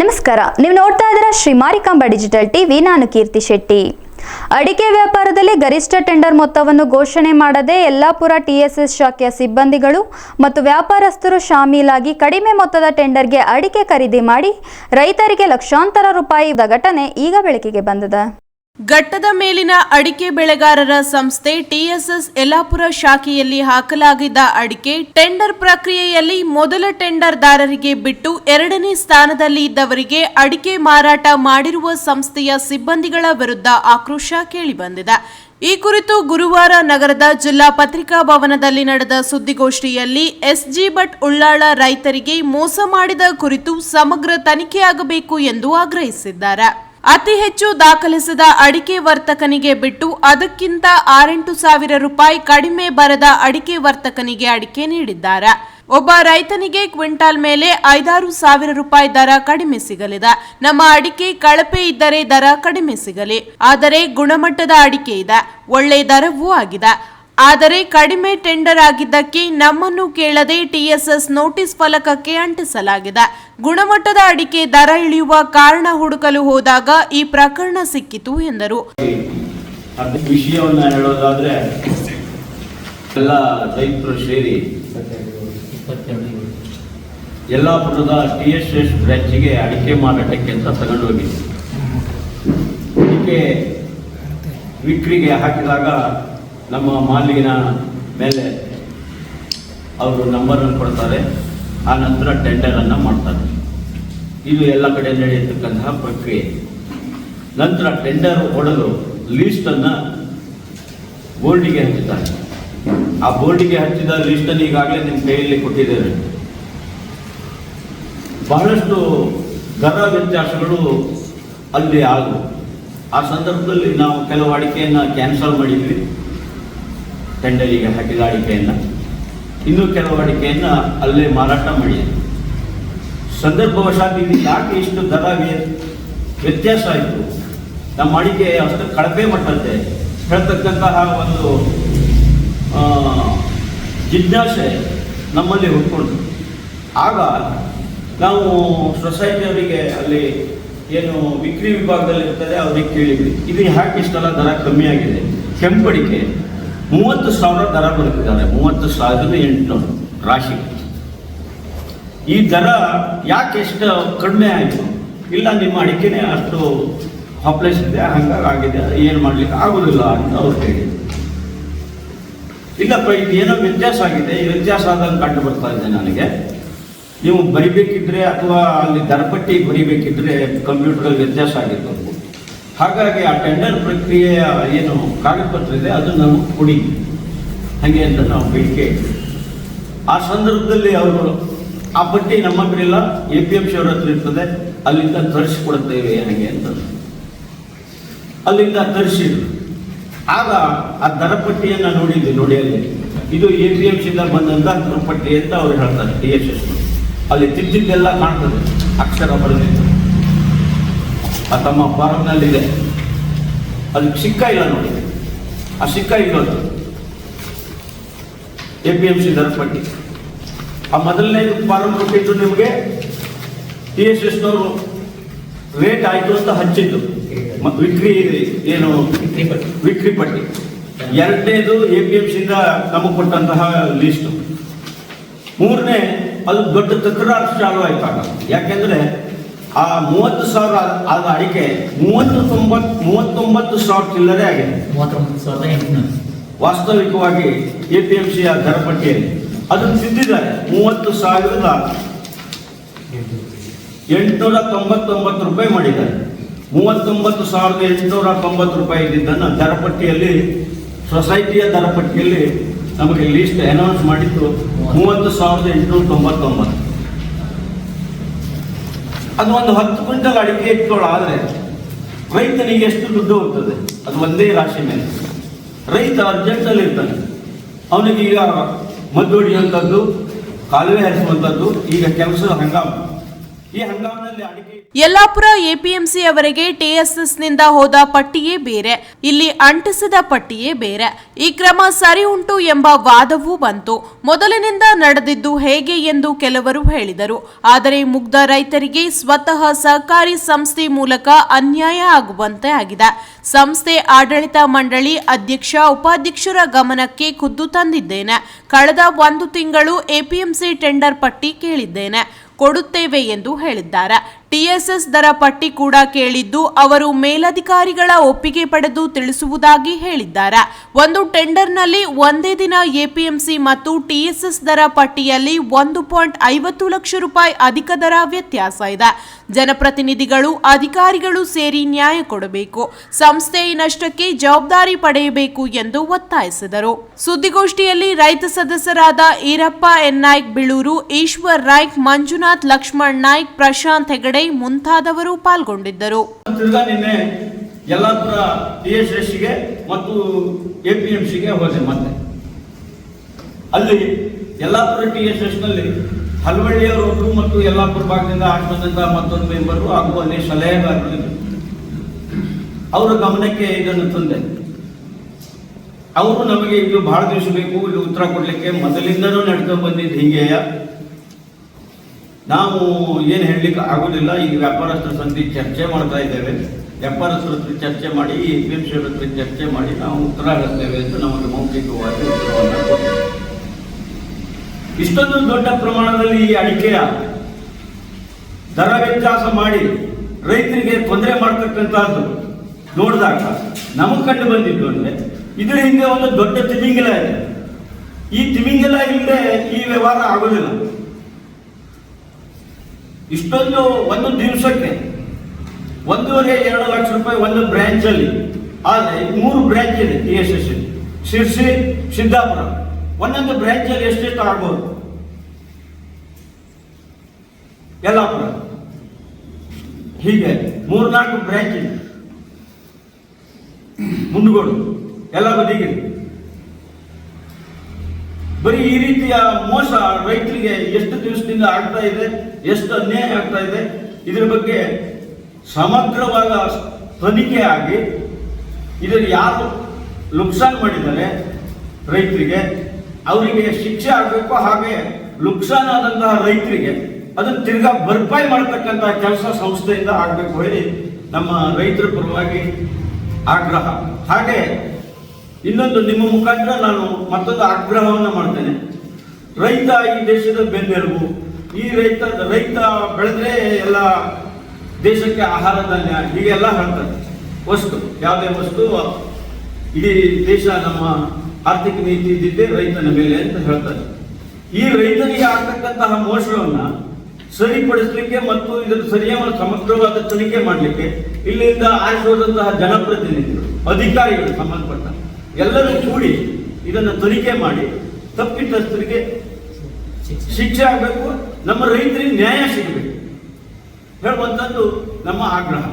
ನಮಸ್ಕಾರ, ನೀವು ನೋಡ್ತಾ ಇದ್ದೀರಾ ಶ್ರೀ ಮಾರಿಕಾಂಬಾ ಡಿಜಿಟಲ್ ಟಿವಿ, ನಾನು ಕೀರ್ತಿ ಶೆಟ್ಟಿ. ಅಡಿಕೆ ವ್ಯಾಪಾರದಲ್ಲಿ ಗರಿಷ್ಠ ಟೆಂಡರ್ ಮೊತ್ತವನ್ನು ಘೋಷಣೆ ಮಾಡದೆ ಯಲ್ಲಾಪುರ ಟಿಎಸ್ಎಸ್ ಶಾಖೆಯ ಸಿಬ್ಬಂದಿಗಳು ಮತ್ತು ವ್ಯಾಪಾರಸ್ಥರು ಶಾಮೀಲಾಗಿ ಕಡಿಮೆ ಮೊತ್ತದ ಟೆಂಡರ್ಗೆ ಅಡಿಕೆ ಖರೀದಿ ಮಾಡಿ ರೈತರಿಗೆ ಲಕ್ಷಾಂತರ ರೂಪಾಯಿ ಘಟನೆ ಈಗ ಬೆಳಕಿಗೆ ಬಂದಿದೆ. ಘಟ್ಟದ ಮೇಲಿನ ಅಡಿಕೆ ಬೆಳೆಗಾರರ ಸಂಸ್ಥೆ ಟಿಎಸ್ಎಸ್ ಯಲ್ಲಾಪುರ ಶಾಖೆಯಲ್ಲಿ ಹಾಕಲಾಗಿದ್ದ ಅಡಿಕೆ ಟೆಂಡರ್ ಪ್ರಕ್ರಿಯೆಯಲ್ಲಿ ಮೊದಲ ಟೆಂಡರ್ದಾರರಿಗೆ ಬಿಟ್ಟು ಎರಡನೇ ಸ್ಥಾನದಲ್ಲಿ ಇದ್ದವರಿಗೆ ಅಡಿಕೆ ಮಾರಾಟ ಮಾಡಿರುವ ಸಂಸ್ಥೆಯ ಸಿಬ್ಬಂದಿಗಳ ವಿರುದ್ಧ ಆಕ್ರೋಶ ಕೇಳಿಬಂದಿದೆ. ಈ ಕುರಿತು ಗುರುವಾರ ನಗರದ ಜಿಲ್ಲಾ ಪತ್ರಿಕಾ ಭವನದಲ್ಲಿ ನಡೆದ ಸುದ್ದಿಗೋಷ್ಠಿಯಲ್ಲಿ ಎಸ್ಜಿ ಭಟ್ ಉಳ್ಳಾಳ ರೈತರಿಗೆ ಮೋಸ ಮಾಡಿದ ಕುರಿತು ಸಮಗ್ರ ತನಿಖೆಯಾಗಬೇಕು ಎಂದು ಆಗ್ರಹಿಸಿದ್ದಾರೆ. ಅತಿ ಹೆಚ್ಚು ದಾಖಲಿಸಿದ ಅಡಿಕೆ ವರ್ತಕನಿಗೆ ಬಿಟ್ಟು ಅದಕ್ಕಿಂತ ಆರೆಂಟು ಸಾವಿರ ರೂಪಾಯಿ ಕಡಿಮೆ ಬರದ ಅಡಿಕೆ ವರ್ತಕನಿಗೆ ಅಡಿಕೆ ನೀಡಿದ್ದಾರೆ. ಒಬ್ಬ ರೈತನಿಗೆ ಕ್ವಿಂಟಾಲ್ ಮೇಲೆ ಐದಾರು ಸಾವಿರ ರೂಪಾಯಿ ದರ ಕಡಿಮೆ ಸಿಗಲಿದೆ. ನಮ್ಮ ಅಡಿಕೆ ಕಳಪೆ ಇದ್ದರೆ ದರ ಕಡಿಮೆ ಸಿಗಲಿ. ಆದರೆ ಗುಣಮಟ್ಟದ ಅಡಿಕೆ ಇದೆ. ಒಳ್ಳೆ ದರವೂ ಆಗಿದೆ. ಆದರೆ ಕಡಿಮೆ ಟೆಂಡರ್ ಆಗಿದ್ದಕ್ಕೆ ನಮ್ಮನ್ನು ಕೇಳದೆ ಟಿಎಸ್ಎಸ್ ನೋಟಿಸ್ ಫಲಕಕ್ಕೆ ಅಂಟಿಸಲಾಗಿದೆ. ಗುಣಮಟ್ಟದ ಅಡಿಕೆ ದರ ಇಳಿಯುವ ಕಾರಣ ಹುಡುಕಲು ಹೋದಾಗ ಈ ಪ್ರಕರಣ ಸಿಕ್ಕಿತು ಎಂದರು. ವಿಷಯವನ್ನ ಹೇಳೋದಾದ್ರೆ, ಎಲ್ಲ ರೈತರು ಸೇರಿ ಯಲ್ಲಾಪುರದ ಟಿ ಎಸ್ ಎಸ್ ಬ್ರ್ಯಾಂಚಿಗೆ ಅಡಿಕೆ ಮಾರಾಟಕ್ಕೆ ಅಂತ ತಗೊಂಡು ಹೋಗಿದ್ವಿ ಅಡಿಕೆ ವಿಕ್ರಿಗೆ ಹಾಕಿದಾಗ ನಮ್ಮ ಮಾಲಿನ ಮೇಲೆ ಅವರು ನಂಬರನ್ನು ಕೊಡ್ತಾರೆ. ಆ ನಂತರ ಟೆಂಡರನ್ನು ಮಾಡ್ತಾರೆ. ಇದು ಎಲ್ಲ ಕಡೆ ನಡೆಯತಕ್ಕಂತಹ ಪ್ರಕ್ರಿಯೆ. ನಂತರ ಟೆಂಡರ್ ಹೊಡೆದು ಲೀಸ್ಟನ್ನು ಬೋರ್ಡಿಗೆ ಹಚ್ಚುತ್ತಾರೆ ಆ ಬೋರ್ಡಿಗೆ ಹಚ್ಚಿದ ಲೀಸ್ಟನ್ನು ಈಗಾಗಲೇ ನಿಮ್ಮ ಕೈಯಲ್ಲಿ ಕೊಟ್ಟಿದ್ದೇವೆ. ಬಹಳಷ್ಟು ದರ ವ್ಯತ್ಯಾಸಗಳು ಅಲ್ಲಿ ಆಗು ಆ ಸಂದರ್ಭದಲ್ಲಿ ನಾವು ಕೆಲವು ಅಡಿಕೆಯನ್ನು ಕ್ಯಾನ್ಸಲ್ ಮಾಡಿದ್ವಿ. ಟೆಂಡರಿಗೆ ಹಾಕಿದ ಅಡಿಕೆಯನ್ನು ಇನ್ನೂ ಕೆಲವು ಅಡಿಕೆಯನ್ನು ಅಲ್ಲೇ ಮಾರಾಟ ಮಾಡಿದೆ. ಸಂದರ್ಭವಶಾತ್ ಇಲ್ಲಿ ಯಾಕೆ ಇಷ್ಟು ದರ ವ್ಯ- ವ್ಯತ್ಯಾಸ ಆಯಿತು ನಮ್ಮ ಅಡಿಕೆ ಅಷ್ಟು ಕಳಪೆ ಮಟ್ಟದ್ದೆ. ಹೇಳ್ತಕ್ಕಂತಹ ಒಂದು ಜಿಜ್ಞಾಸೆ ನಮ್ಮಲ್ಲಿ ಹುಟ್ಕೊಂಡು ಆಗ ನಾವು ಸೊಸೈಟಿಯವರಿಗೆ ಅಲ್ಲಿ ಏನು ವಿಕ್ರಿ ವಿಭಾಗದಲ್ಲಿ ಇರ್ತದೆ ಅವ್ರಿಗೆ ಕೇಳಿದ್ವಿ. ಇದು ಯಾಕೆ ಇಷ್ಟೆಲ್ಲ ದರ ಕಮ್ಮಿ ಆಗಿದೆ ಕೆಂಪಡಿಕೆ ಮೂವತ್ತು ಸಾವಿರ ದರ ಬರುತ್ತಿದ್ದಾರೆ ಮೂವತ್ತು ಸಾವಿರದ ಎಂಟುನೂರು ರಾಶಿ. ಈ ದರ ಯಾಕೆ ಎಷ್ಟು ಕಡಿಮೆ ಆಯಿತು? ಇಲ್ಲ, ನಿಮ್ಮ ಅಡಿಕೆನೇ ಅಷ್ಟು ಹಾಪ್ಲೆಸ್ ಇದೆ ಹಂಗಾಗಿ ಆಗಿದೆ ಏನು ಮಾಡ್ಲಿಕ್ಕೆ ಆಗೋದಿಲ್ಲ ಅಂತ ಅವ್ರು ಹೇಳಿದರು. ಇಲ್ಲಪ್ಪ ಏನೋ ವ್ಯತ್ಯಾಸ ಆಗಿದೆ. ಈ ವ್ಯತ್ಯಾಸ ಆದಂಗೆ ಕಂಡು ಬರ್ತಾ ಇದೆ ನನಗೆ. ನೀವು ಬರಿಬೇಕಿದ್ರೆ ಅಥವಾ ಅಲ್ಲಿ ದರಪಟ್ಟಿ ಬರಿಬೇಕಿದ್ರೆ ಕಂಪ್ಯೂಟರ್ ವ್ಯತ್ಯಾಸ ಆಗಿತ್ತು. ಹಾಗಾಗಿ ಆ ಟೆಂಡರ್ ಪ್ರಕ್ರಿಯೆಯ ಏನು ಕಾಗದ ಪತ್ರ ಇದೆ ಅದು ನಮಗೆ ಕೊಡಿ. ಹಾಗೆ ಅಂತ ನಾವು ಬೇಡಿಕೆ ಆ ಸಂದರ್ಭದಲ್ಲಿ ಅವರು, ಆ ಪಟ್ಟಿ ನಮ್ಮ ಹತ್ರ ಇಲ್ಲ ಎ ಪಿ ಎಂ ಅವ್ರ ಹತ್ರ ಇರ್ತದೆ, ಅಲ್ಲಿಂದ ತರಿಸಿಕೊಡುತ್ತೇವೆ ಹಾಗೆ ಅಂತ. ಅಲ್ಲಿಂದ ತರಿಸಿದ್ರು. ಆಗ ಆ ದರಪಟ್ಟಿಯನ್ನು ನೋಡಿದ್ವಿ, ನೋಡಿ ಅಲ್ಲಿ. ಇದು ಎ ಪಿ ಎಂ ಸಿಯಿಂದ ಬಂದಂತ ದರಪಟ್ಟಿ ಅಂತ ಅವ್ರು ಹೇಳ್ತಾರೆ ಡಿ ಎಸ್ ಎಸ್ ಅಲ್ಲಿ ತಿದ್ದಿದ್ದೆಲ್ಲ ಕಾಣ್ತದೆ, ಅಕ್ಷರ ಬರೆದಿದ್ದು. ಆ ತಮ್ಮ ಫಾರ್ಮ್ನಲ್ಲಿದೆ. ಅಲ್ಲಿ ಸಿಕ್ಕ ಇಲ್ಲ ನೋಡಿ. ಆ ಸಿಕ್ಕ ಇಲ್ಲೋದು ಎ ಪಿ ಎಂ ಸಿ ದರಪಟ್ಟಿ. ಆ ಮೊದಲನೇ ಫಾರಂ ಕೊಟ್ಟಿದ್ದು ನಿಮಗೆ ಟಿ ಎಸ್ ಎಸ್ನವರು. ರೇಟ್ ಆಯಿತು ಅಂತ ಹಚ್ಚಿದ್ದು. ವಿಕ್ರಿ ಏನು ವಿಕ್ರಿ ಪಟ್ಟಿ ಎರಡನೇದು ಎ ಪಿ ಎಂ ಸಿಂದ ನಮಗೆ ಕೊಟ್ಟಂತಹ ಲೀಸ್ಟು ಮೂರನೇ, ಅದು ದೊಡ್ಡ ತಕರಾರು ಚಾಲು ಆಯ್ತು ಯಾಕೆಂದ್ರೆ ಆ ಮೂವತ್ತು ಸಾವಿರ ಆದ ಅಡಿಕೆ ಮೂವತ್ತು ತೊಂಬತ್ ಮೂವತ್ತೊಂಬತ್ತು ಸಾವಿರ ಚಿಲ್ಲರೆ ಆಗಿದೆ. ವಾಸ್ತವಿಕವಾಗಿ ಎ ಪಿ ಎಂ ಸಿಯ ದರಪಟ್ಟಿಯಲ್ಲಿ. ಅದನ್ನು ತಿದ್ದಿದ್ದಾರೆ ಮೂವತ್ತು ಸಾವಿರದ ಎಂಟುನೂರ ತೊಂಬತ್ತೊಂಬತ್ತು ರೂಪಾಯಿ ಮಾಡಿದ್ದಾರೆ. ಮೂವತ್ತೊಂಬತ್ತು ಸಾವಿರದ ಎಂಟುನೂರ ತೊಂಬತ್ತು ರೂಪಾಯಿ ಇದ್ದಿದ್ದನ್ನು ದರಪಟ್ಟಿಯಲ್ಲಿ ಸೊಸೈಟಿಯ ದರಪಟ್ಟಿಯಲ್ಲಿ ನಮಗೆ ಲೀಸ್ಟ್ ಅನೌನ್ಸ್ ಮಾಡಿದ್ದು ಮೂವತ್ತು ಸಾವಿರದ ಎಂಟುನೂರ ತೊಂಬತ್ತೊಂಬತ್ತು. ಅದು ಒಂದು ಹತ್ತು ಕ್ವಿಂಟಲ್ ಅಡಿಕೆ ಇಟ್ಕೊಳ್ಳಾದ್ರೆ ರೈತನಿಗೆ ಎಷ್ಟು ದುಡ್ಡು ಹೋಗ್ತದೆ? ಅದು ಒಂದೇ ರಾಶಿ ಮೇಲೆ. ರೈತ ಅರ್ಜೆಂಟಲ್ಲಿ ಇರ್ತಾನೆ. ಅವನಿಗೆ ಈಗ ಮದ್ದು ಹೊಡೆಯುವಂಥದ್ದು ಕಾಲುವೆ ಹರಿಸುವಂಥದ್ದು, ಈಗ ಕೆಲಸ ಹಂಗಾಮ ಯಲ್ಲಾಪುರ ಎಪಿಎಂಸಿ ಅವರಿಗೆ ಟಿಎಸ್ಎಸ್ನಿಂದ ಹೋದ ಪಟ್ಟಿಯೇ ಬೇರೆ, ಇಲ್ಲಿ ಅಂಟಿಸಿದ ಪಟ್ಟಿಯೇ ಬೇರೆ. ಈ ಕ್ರಮ ಸರಿ ಉಂಟು ಎಂಬ ವಾದವೂ ಬಂತು. ಮೊದಲಿನಿಂದ ನಡೆದಿದ್ದು ಹೇಗೆ ಎಂದು ಕೆಲವರು ಹೇಳಿದರು. ಆದರೆ ಮುಗ್ಧ ರೈತರಿಗೆ ಸ್ವತಃ ಸಹಕಾರಿ ಸಂಸ್ಥೆ ಮೂಲಕ ಅನ್ಯಾಯ ಆಗುವಂತೆ ಆಗಿದೆ. ಸಂಸ್ಥೆ ಆಡಳಿತ ಮಂಡಳಿ ಅಧ್ಯಕ್ಷ, ಉಪಾಧ್ಯಕ್ಷರ ಗಮನಕ್ಕೆ ಖುದ್ದು ತಂದಿದ್ದೇನೆ. ಕಳೆದ ಒಂದು ತಿಂಗಳು ಎಪಿಎಂಸಿ ಟೆಂಡರ್ ಪಟ್ಟಿ ಕೇಳಿದ್ದೇನೆ. ಕೊಡುತ್ತೇವೆ ಎಂದು ಹೇಳಿದ್ದಾರೆ. ಟಿಎಸ್ಎಸ್ ದರ ಪಟ್ಟಿ ಕೂಡ ಕೇಳಿದ್ದು ಅವರು ಮೇಲಧಿಕಾರಿಗಳ ಒಪ್ಪಿಗೆ ಪಡೆದು ತಿಳಿಸುವುದಾಗಿ ಹೇಳಿದ್ದಾರೆ. ಒಂದು ಟೆಂಡರ್ನಲ್ಲಿ ಒಂದೇ ದಿನ ಎಪಿಎಂಸಿ ಮತ್ತು ಟಿಎಸ್ಎಸ್ ದರ ಪಟ್ಟಿಯಲ್ಲಿ ಒಂದು ಪಾಯಿಂಟ್ ಐವತ್ತು ಲಕ್ಷ ರೂಪಾಯಿ ಅಧಿಕ ದರ ವ್ಯತ್ಯಾಸ ಇದೆ. ಜನಪ್ರತಿನಿಧಿಗಳು, ಅಧಿಕಾರಿಗಳು ಸೇರಿ ನ್ಯಾಯ ಕೊಡಬೇಕು. ಸಂಸ್ಥೆ ನಷ್ಟಕ್ಕೆ ಜವಾಬ್ದಾರಿ ಪಡೆಯಬೇಕು ಎಂದು ಒತ್ತಾಯಿಸಿದರು. ಸುದ್ದಿಗೋಷ್ಠಿಯಲ್ಲಿ ರೈತ ಸದಸ್ಯರಾದ ಈರಪ್ಪ ಎನ್ ನಾಯ್ಕ್ ಬಿಳೂರು, ಈಶ್ವರ್ ನಾಯ್ಕ್, ಮಂಜುನಾಥ್, ಲಕ್ಷ್ಮಣ್ ನಾಯ್ಕ್, ಪ್ರಶಾಂತ್ ಹೆಗಡೆ ಮುಂತಾದವರು ಪಾಲ್ಗೊಂಡಿದ್ದರು. ಯಲ್ಲಾಪುರ ಟಿ ಎಸ್ ಎಸ್ಗೆ ಮತ್ತು ಎ ಪಿ ಎಂ ಸಿಗೆ ಹೋದೆ ಮತ್ತೆ ಅಲ್ಲಿ ಯಲ್ಲಾಪುರ ಟಿ ಎಸ್ ಎಸ್ನಲ್ಲಿ ಹಲವಳ್ಳಿಯವರೊಬ್ರು ಮತ್ತು ಯಲ್ಲಾಪುರ ಭಾಗದಿಂದ ಆಶ್ರಮದಿಂದ ಮತ್ತೊಂದು ಮೆಂಬರು ಹಾಗೂ ಅಲ್ಲಿ ಸಲಹೆಗಾರರು ಅವರ ಗಮನಕ್ಕೆ ಇದನ್ನು ತಂದೆ. ಅವರು ನಮಗೆ ಇದು ಬಹಳ ದಿವಸ ಬೇಕು, ಇಲ್ಲಿ ಉತ್ತರ ಕೊಡ್ಲಿಕ್ಕೆ ಮೊದಲಿಂದನೂ ನಡ್ಕೊಂಡು ಬಂದಿದ್ದು ಹಿಂಗೆಯ. ನಾವು ಏನು ಹೇಳಲಿಕ್ಕೆ ಆಗೋದಿಲ್ಲ, ಈಗ ವ್ಯಾಪಾರಸ್ಥರ ಸಂಧಿ ಚರ್ಚೆ ಮಾಡ್ತಾ ಇದ್ದೇವೆ. ವ್ಯಾಪಾರಸ್ಥರ ಹತ್ರ ಚರ್ಚೆ ಮಾಡಿ ಪಿ ಎಂ ಹತ್ರ ಚರ್ಚೆ ಮಾಡಿ ನಾವು ಉತ್ತರ ಹೇಳ್ತೇವೆ ಅಂತ ನಮಗೆ ಮೌಖಿಕವಾಗಿ ಇಷ್ಟೊಂದು ದೊಡ್ಡ ಪ್ರಮಾಣದಲ್ಲಿ ಈ ಅಡಿಕೆಯ ದರ ವ್ಯತ್ಯಾಸ ಮಾಡಿ ರೈತರಿಗೆ ತೊಂದರೆ ಮಾಡ್ತಕ್ಕಂಥದ್ದು ನೋಡಿದಾಗ ನಮಗೆ ಕಂಡು ಬಂದಿದ್ದು ಅಂದ್ರೆ, ಇದರ ಹಿಂದೆ ಒಂದು ದೊಡ್ಡ ತಿಮಿಂಗಿಲ ಇದೆ. ಈ ತಿಮಿಂಗಿಲ ಇಲ್ಲದೆ ಈ ವ್ಯವಹಾರ ಆಗೋದಿಲ್ಲ. ಇಷ್ಟೊಂದು ಒಂದು ದಿವಸಕ್ಕೆ ಒಂದೂವರೆ, ಎರಡು ಲಕ್ಷ ರೂಪಾಯಿ ಒಂದು ಬ್ರಾಂಚ್ ಅಲ್ಲಿ. ಆದರೆ ಮೂರು ಬ್ರ್ಯಾಂಚ್ ಇದೆ T S S Sirsi, Siddapur. ಒಂದೊಂದು ಬ್ರಾಂಚ್ ಅಲ್ಲಿ ಎಷ್ಟೆಷ್ಟು ಆಗ್ಬೋದು? ಯಲ್ಲಾಪುರ. ಹೀಗೆ ಮೂರ್ನಾಲ್ಕು ಬ್ರ್ಯಾಂಚ್ ಇದೆ. ಮುಂಡಗೋಡು. ಎಲ್ಲ ಬದಿಗೆ. ಬರೀ ಈ ರೀತಿಯ ಮೋಸ ರೈತರಿಗೆ ಎಷ್ಟು ದಿವಸದಿಂದ ಆಗ್ತಾ ಇದೆ, ಎಷ್ಟು ಅನ್ಯಾಯ ಆಗ್ತಾ ಇದೆ, ಇದರ ಬಗ್ಗೆ ಸಮಗ್ರವಾದ ತನಿಖೆ ಆಗಿ ಇದನ್ನು ಯಾರು ಲುಕ್ಸಾನ್ ಮಾಡಿದ್ದಾರೆ ರೈತರಿಗೆ, ಅವರಿಗೆ ಶಿಕ್ಷೆ ಆಗಬೇಕು ಹಾಗೆ ಲುಕ್ಸಾನ್ ಆದಂತಹ ರೈತರಿಗೆ ಅದನ್ನು ತಿರ್ಗಾ ಭರ್ಪಾಯಿ ಮಾಡತಕ್ಕಂತಹ ಕೆಲಸ ಸಂಸ್ಥೆಯಿಂದ ಆಗಬೇಕು ಹೇಳಿ ನಮ್ಮ ರೈತರ ಪರವಾಗಿ ಆಗ್ರಹ. ಹಾಗೆ ಇನ್ನೊಂದು ನಿಮ್ಮ ಮುಖಾಂತರ ನಾನು ಮತ್ತೊಂದು ಆಗ್ರಹವನ್ನು ಮಾಡ್ತೇನೆ. ರೈತ ಈ ದೇಶದ ಬೆನ್ನೆಲುಬು. ಈ ರೈತ ರೈತ ಬೆಳೆದ್ರೆ ಎಲ್ಲ ದೇಶಕ್ಕೆ ಆಹಾರ ಧಾನ್ಯ, ಹೀಗೆಲ್ಲ ಹೇಳ್ತಾರೆ. ವಸ್ತು, ಯಾವುದೇ ವಸ್ತು, ಇಡೀ ದೇಶ ನಮ್ಮ ಆರ್ಥಿಕ ನೀತಿ ಇದ್ದಿದ್ದೇ ರೈತನ ಮೇಲೆ ಅಂತ ಹೇಳ್ತಾರೆ. ಈ ರೈತನಿಗೆ ಆಗ್ತಕ್ಕಂತಹ ಮೋಸವನ್ನ ಸರಿಪಡಿಸಲಿಕ್ಕೆ ಮತ್ತು ಇದರ ಸರಿಯಾದ ಸಮಗ್ರವಾದ ತನಿಖೆ ಮಾಡಲಿಕ್ಕೆ ಇಲ್ಲಿಂದ ಆರಿಸೋದಂತಹ ಜನಪ್ರತಿನಿಧಿಗಳು, ಅಧಿಕಾರಿಗಳು ಸಂಬಂಧಪಟ್ಟ ಎಲ್ಲರೂ ಕೂಡಿ ಇದನ್ನು ತನಿಖೆ ಮಾಡಿ, ತಪ್ಪಿತಸ್ಥರಿಗೆ ಶಿಕ್ಷೆ ಆಗಬೇಕು, ನಮ್ಮ ರೈತರಿಗೆ ನ್ಯಾಯ ಸಿಗಬೇಕು. ಹೇಳುವಂಥದ್ದು ನಮ್ಮ ಆಗ್ರಹ.